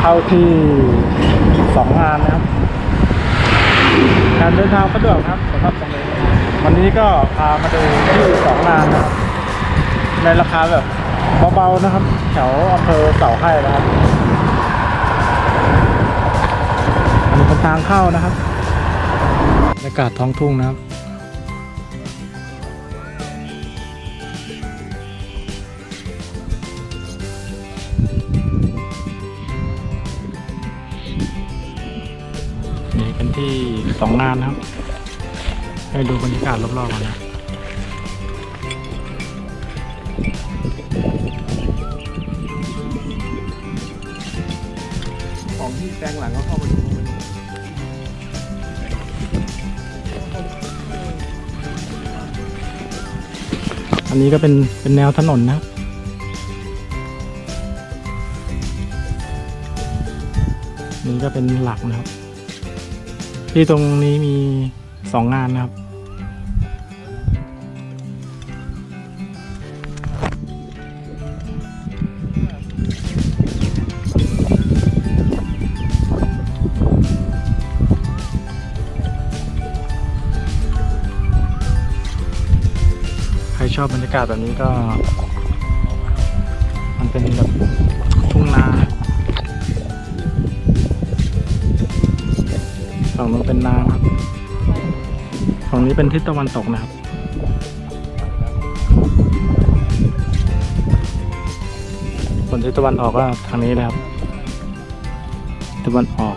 เข้าที่สองงานนะครับ การเดินทางสะดวกครับสำหรับตรงนี้วันนี้ก็พามาดูที่สองงานนะครับ ในราคาแบบเบาๆนะครับแถวอำเภอเสาไห้นะครับอันนี้เป็นทางเข้านะครับบรรยากาศท้องทุ่งนะครับ นี่เป็นที่สองงานนะครับ ให้ดูบรรยากาศรอบๆกันนะของที่แปลงหลังก็เข้ามาดูอันนี้ก็เป็นเป็นแนวถนนนะครับนี่ก็เป็นหลักนะครับ ที่ตรงนี้มีสองงานนะครับ ใครชอบบรรยากาศแบบนี้ก็ มันเป็นแบบทุ่งนา ฝั่งนู้นเป็นนาครับฝั่งนี้เป็นทิศตะวันตกนะครับ ส่วนทิศตะวันออกก็ทางนี้นะครับ ตะวันออก